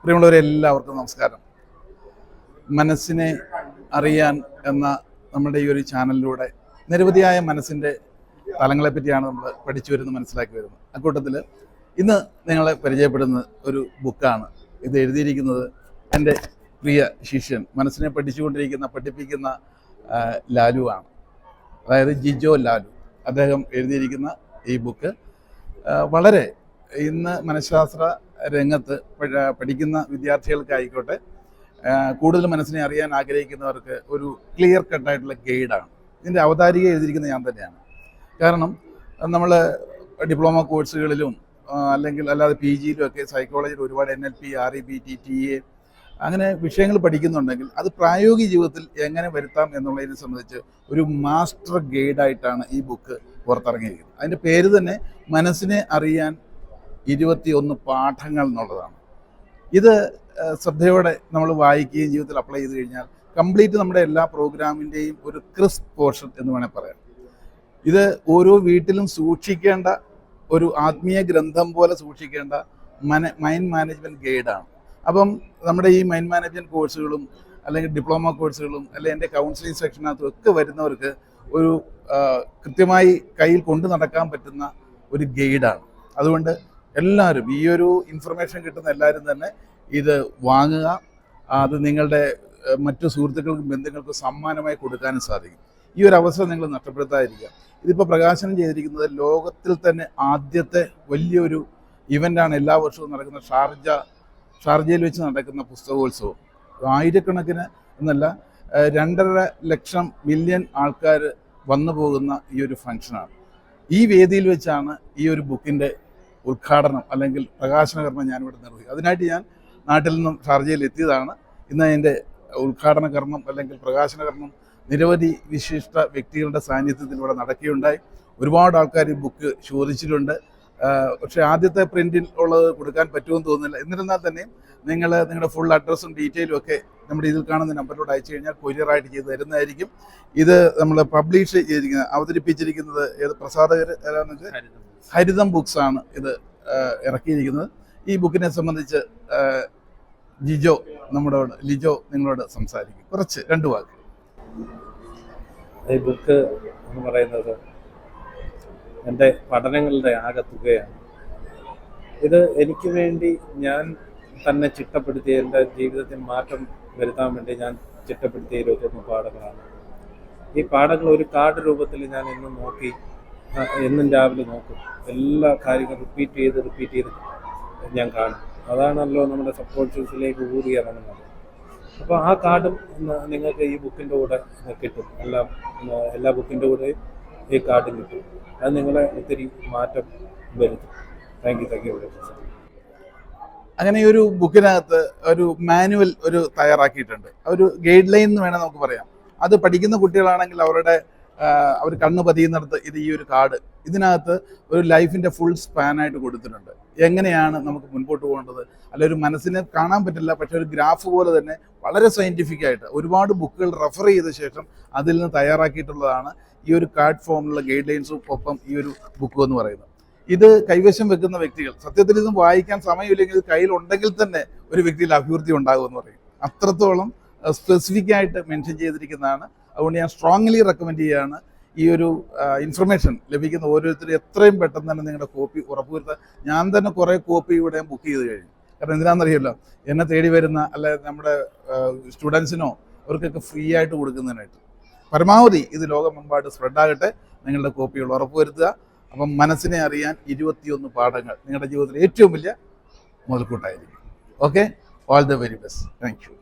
പ്രിയമുള്ളവരെ എല്ലാവർക്കും നമസ്കാരം. മനസ്സിനെ അറിയാൻ എന്ന നമ്മുടെ ഈ ഒരു ചാനലിലൂടെ നിരവധിയായ മനസ്സിന്റെ തലങ്ങളെ പറ്റിയാണ് നമ്മൾ പഠിച്ചു വരുന്നത് മനസ്സിലാക്കി വരുന്നത്. അക്കൂട്ടത്തിൽ ഇന്ന് നിങ്ങളെ പരിചയപ്പെടുന്ന ഒരു ബുക്കാണ്. ഇത് എഴുതിയിരിക്കുന്നത് എന്റെ പ്രിയ ശിഷ്യൻ മനസ്സിനെ പഠിച്ചുകൊണ്ടിരിക്കുന്ന പഠിപ്പിക്കുന്ന ലാലുവാണ് അതായത് ജിജോ ലാലു. അദ്ദേഹം എഴുതിയിരിക്കുന്ന ഈ ബുക്ക് വളരെ ഇന്ന് മനഃശാസ്ത്ര രംഗത്ത് പഠിക്കുന്ന വിദ്യാർത്ഥികൾക്കായിക്കോട്ടെ കൂടുതൽ മനസ്സിനെ അറിയാൻ ആഗ്രഹിക്കുന്നവർക്ക് ഒരു ക്ലിയർ കട്ടായിട്ടുള്ള ഗൈഡാണ് ഇതിന്റെ അവതാരിക എഴുതിയിരിക്കുന്നത് ഞാൻ തന്നെയാണ്. കാരണം നമ്മൾ ഡിപ്ലോമ കോഴ്സുകളിലും അല്ലെങ്കിൽ അല്ലാതെ പി ജിയിലും ഒക്കെ സൈക്കോളജിയിൽ ഒരുപാട് N L P R E B T T A അങ്ങനെ വിഷയങ്ങൾ പഠിക്കുന്നുണ്ടെങ്കിൽ അത് പ്രായോഗിക ജീവിതത്തിൽ എങ്ങനെ വരുത്താം എന്നുള്ളതിനെ സംബന്ധിച്ച് ഒരു മാസ്റ്റർ ഗൈഡായിട്ടാണ് ഈ ബുക്ക് പുറത്തിറങ്ങിയിരിക്കുന്നത്. അതിന്റെ പേര് തന്നെ മനസ്സിനെ അറിയാൻ ഇരുപത്തിയൊന്ന് പാഠങ്ങൾ എന്നുള്ളതാണ് ഇത് ശ്രദ്ധയോടെ നമ്മൾ വായിക്കുകയും ജീവിതത്തിൽ അപ്ലൈ ചെയ്ത് കഴിഞ്ഞാൽ കംപ്ലീറ്റ് നമ്മുടെ എല്ലാ പ്രോഗ്രാമിന്റെയും ഒരു ക്രിസ്പ് പോർഷൻ എന്ന് വേണേൽ പറയാം. ഇത് ഓരോ വീട്ടിലും സൂക്ഷിക്കേണ്ട ഒരു ആത്മീയ ഗ്രന്ഥം പോലെ സൂക്ഷിക്കേണ്ട മന മൈൻഡ് മാനേജ്മെന്റ് ഗൈഡാണ്. അപ്പം നമ്മുടെ ഈ മൈൻഡ് മാനേജ്മെന്റ് കോഴ്സുകളും അല്ലെങ്കിൽ ഡിപ്ലോമ കോഴ്സുകളും അല്ലെങ്കിൽ എന്റെ കൗൺസിലിംഗ് സെക്ഷനകത്തും ഒക്കെ വരുന്നവർക്ക് ഒരു കൃത്യമായി കയ്യിൽ കൊണ്ടു നടക്കാൻ പറ്റുന്ന ഒരു ഗൈഡാണ്. അതുകൊണ്ട് എല്ലാവരും ഈ ഒരു ഇൻഫർമേഷൻ കിട്ടുന്ന എല്ലാവരും തന്നെ ഇത് വാങ്ങുക അത് നിങ്ങളുടെ മറ്റു സുഹൃത്തുക്കൾക്കും ബന്ധുക്കൾക്കും സമ്മാനമായി കൊടുക്കാനും സാധിക്കും. ഈ ഒരു അവസരം നിങ്ങൾ നഷ്ടപ്പെടുത്താതിരിക്കുക. ഇതിപ്പോൾ പ്രകാശനം ചെയ്തിരിക്കുന്നത് ലോകത്തിൽ തന്നെ ആദ്യത്തെ വലിയൊരു ഇവന്റാണ് എല്ലാ വർഷവും നടക്കുന്ന ഷാർജ ഷാർജയിൽ വെച്ച് നടക്കുന്ന പുസ്തകോത്സവം. ആയിരക്കണക്കിന് എന്നല്ല രണ്ടര ലക്ഷം മില്യൺ ആൾക്കാർ വന്നു പോകുന്ന ഈ ഒരു ഫംഗ്ഷനാണ് ഈ വേദിയിൽ വെച്ചാണ് ഈ ഒരു ബുക്കിന്റെ ഉദ്ഘാടനം അല്ലെങ്കിൽ പ്രകാശനകർമ്മം ഞാനിവിടെ നിർവഹിക്കും. അതിനായിട്ട് ഞാൻ നാട്ടിൽ നിന്നും ഷാർജയിൽ എത്തിയതാണ്. ഇന്ന് അതിന്റെ ഉദ്ഘാടന കർമ്മം അല്ലെങ്കിൽ പ്രകാശന കർമ്മം നിരവധി വിശിഷ്ട വ്യക്തികളുടെ സാന്നിധ്യത്തിൽ ഇവിടെ നടക്കുകയുണ്ടായി. ഒരുപാട് ആൾക്കാർ ഈ ബുക്ക് ചോദിച്ചിട്ടുണ്ട്. പക്ഷേ ആദ്യത്തെ പ്രിന്റിൽ ഉള്ളത് കൊടുക്കാൻ പറ്റുമെന്ന് തോന്നുന്നില്ല. എന്നിരുന്നാൽ തന്നെ നിങ്ങൾ നിങ്ങളുടെ ഫുൾ അഡ്രസ്സും ഡീറ്റെയിലും ഒക്കെ നമ്മുടെ ഇതിൽ കാണുന്ന നമ്പറിലൂടെ അയച്ചു കഴിഞ്ഞാൽ കൊരിയറായിട്ട് ചെയ്ത് തരുന്നതായിരിക്കും. ഇത് നമ്മൾ പബ്ലിഷ് ചെയ്തിരിക്കുന്നത് അവതരിപ്പിച്ചിരിക്കുന്നത് ഏത് പ്രസാദകർ ഏതാണെന്ന് വെച്ചാൽ ഹരിതം ബുക്സ് ആണ് ഇത് ഇറക്കിയിരിക്കുന്നത്. ഈ ബുക്കിനെ സംബന്ധിച്ച് ജിജോ നമ്മളോട് ലിജോ നിങ്ങളോട് സംസാരിക്കും. കുറച്ച് രണ്ട് വാക്ക്. ഈ ബുക്ക് എന്ന് പറയുന്നത് എന്റെ പഠനങ്ങളുടെ ആകെ തുകയാണ്. ഇത് എനിക്ക് വേണ്ടി ഞാൻ തന്നെ ചിട്ടപ്പെടുത്തിയ എന്റെ ജീവിതത്തിൽ മാറ്റം വരുത്താൻ വേണ്ടി ഞാൻ ചിട്ടപ്പെടുത്തിയ ഇരുപത്തൊന്ന് പാഠങ്ങളാണ്. ഈ പാഠങ്ങൾ ഒരു കാർഡ് രൂപത്തിൽ ഞാൻ എന്നും നോക്കി എന്നും രാവിലെ നോക്കും. എല്ലാ കാര്യങ്ങളും റിപ്പീറ്റ് ചെയ്ത് റിപ്പീറ്റ് ചെയ്ത് ഞാൻ കാണും. അതാണല്ലോ നമ്മുടെ സബ്കോൺഷ്യസിലേക്ക് ഊറി ഇറങ്ങുന്നത്. അപ്പോൾ ആ കാർഡും നിങ്ങൾക്ക് ഈ ബുക്കിന്റെ കൂടെ കിട്ടും. എല്ലാം എല്ലാ ബുക്കിന്റെ കൂടെയും ഈ കാർഡ് കിട്ടും. അത് നിങ്ങളെ ഒത്തിരി മാറ്റം വരുത്തും thank you thank you very much അങ്ങനെ ഈ ഒരു ബുക്കിനകത്ത് ഒരു മാനുവൽ ഒരു തയ്യാറാക്കിയിട്ടുണ്ട്. ഒരു ഗൈഡ് ലൈൻ എന്ന് വേണേൽ നമുക്ക് പറയാം. അത് പഠിക്കുന്ന കുട്ടികളാണെങ്കിൽ അവരുടെ അവർ കണ്ണ് പതിയുന്നിടത്ത് ഇത് ഈ ഒരു കാർഡ് ഇതിനകത്ത് ഒരു ലൈഫിന്റെ ഫുൾ സ്പാനായിട്ട് കൊടുത്തിട്ടുണ്ട്. എങ്ങനെയാണ് നമുക്ക് മുൻപോട്ട് പോകേണ്ടത്? അല്ല ഒരു മനസ്സിനെ കാണാൻ പറ്റില്ല പക്ഷെ ഒരു ഗ്രാഫ് പോലെ തന്നെ വളരെ സയന്റിഫിക് ആയിട്ട് ഒരുപാട് ബുക്കുകൾ റെഫർ ചെയ്ത ശേഷം അതിൽ നിന്ന് തയ്യാറാക്കിയിട്ടുള്ളതാണ് ഈ ഒരു കാർഡ് ഫോമിലുള്ള ഗൈഡ് ലൈൻസും ഒപ്പം ഈ ഒരു ബുക്ക് എന്ന് പറയുന്നത്. ഇത് കൈവശം വെക്കുന്ന വ്യക്തികൾ സത്യത്തിൽ ഇതും വായിക്കാൻ സമയമില്ലെങ്കിൽ കയ്യിലുണ്ടെങ്കിൽ തന്നെ ഒരു വ്യക്തിയിൽ അഭിവൃദ്ധി ഉണ്ടാകുമെന്ന് പറയും. അത്രത്തോളം സ്പെസിഫിക് ആയിട്ട് മെൻഷൻ ചെയ്തിരിക്കുന്നതാണ്. അതുകൊണ്ട് ഞാൻ സ്ട്രോങ്ലി റെക്കമെൻഡ് ചെയ്യുകയാണ് ഈ ഒരു ഇൻഫർമേഷൻ ലഭിക്കുന്ന ഓരോരുത്തരും എത്രയും പെട്ടെന്ന് തന്നെ നിങ്ങളുടെ കോപ്പി ഉറപ്പുവരുത്താൻ ഞാൻ തന്നെ കുറേ കോപ്പി ഇവിടെ ബുക്ക് ചെയ്ത് കഴിഞ്ഞു. കാരണം എന്തിനാണെന്നറിയല്ലോ? എന്നെ തേടി വരുന്ന അല്ലെ നമ്മുടെ സ്റ്റുഡൻസിനോ അവർക്കൊക്കെ ഫ്രീ ആയിട്ട് കൊടുക്കുന്നതിനായിട്ട്. പരമാവധി ഇത് ലോകമെമ്പാട് സ്പ്രെഡ് ആകട്ടെ. നിങ്ങളുടെ കോപ്പികൾ ഉറപ്പുവരുത്തുക. അപ്പം മനസ്സിനെ അറിയാൻ ഇരുപത്തിയൊന്ന് പാഠങ്ങൾ നിങ്ങളുടെ ജീവിതത്തിൽ ഏറ്റവും വലിയ മുതൽക്കൂട്ടായിരിക്കും. Okay all the very best thank you